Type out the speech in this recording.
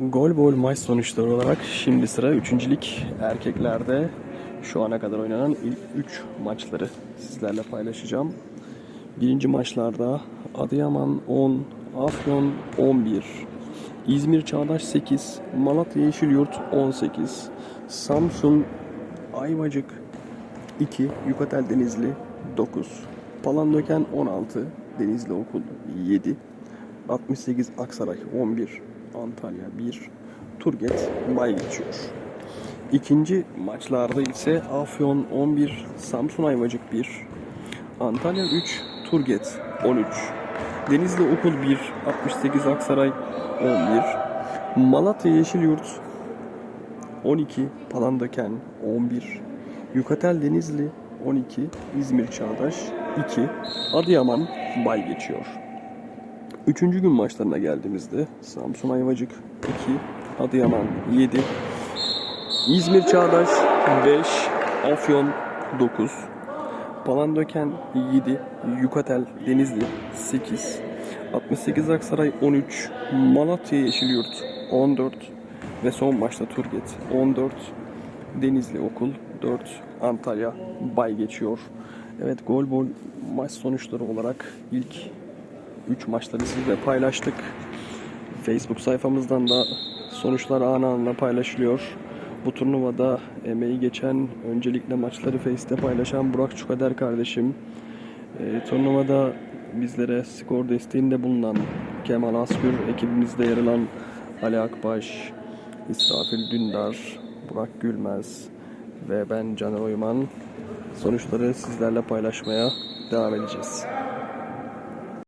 Gol bol maç sonuçları olarak şimdi sıra 3. lig erkeklerde şu ana kadar oynanan ilk 3 maçları sizlerle paylaşacağım. Birinci maçlarda Adıyaman 10, Afyon 11, İzmir Çağdaş 8, Malatya Yeşilyurt 18, Samsun Ayvacık 2, Yukatel Denizli 9, Palandöken 16, Denizli Okul 7, 68 Aksaray 11, Antalya 1, Turget Bay geçiyor. İkinci maçlarda ise Afyon 11, Samsun Ayvacık 1, Antalya 3, Turget 13, Denizli Okul 1, 68 Aksaray 11, Malatya Yeşilyurt 12, Palandöken 11, Yukatel Denizli 12, İzmir Çağdaş 2, Adıyaman bay geçiyor. Üçüncü gün maçlarına geldiğimizde Samsun Ayvacık 2, Adıyaman 7, İzmir Çağdaş 5, Afyon 9, Palandöken 7, Yukatel Denizli 8, 68 Aksaray 13, Malatya Yeşilyurt 14 ve son maçta Turget 14, Denizli Okul 4, Antalya bay geçiyor. Evet gol bol maç sonuçları olarak ilk 3 maçları sizle paylaştık. Facebook sayfamızdan da sonuçlar anı anına paylaşılıyor. Bu turnuvada emeği geçen, öncelikle maçları Face'te paylaşan Burak Çukader kardeşim. E, turnuvada bizlere skor desteğinde bulunan Kemal Asgür, ekibimizde yer alan Ali Akbaş, İsrafil Dündar, Burak Gülmez ve ben Caner Oyman sonuçları sizlerle paylaşmaya devam edeceğiz.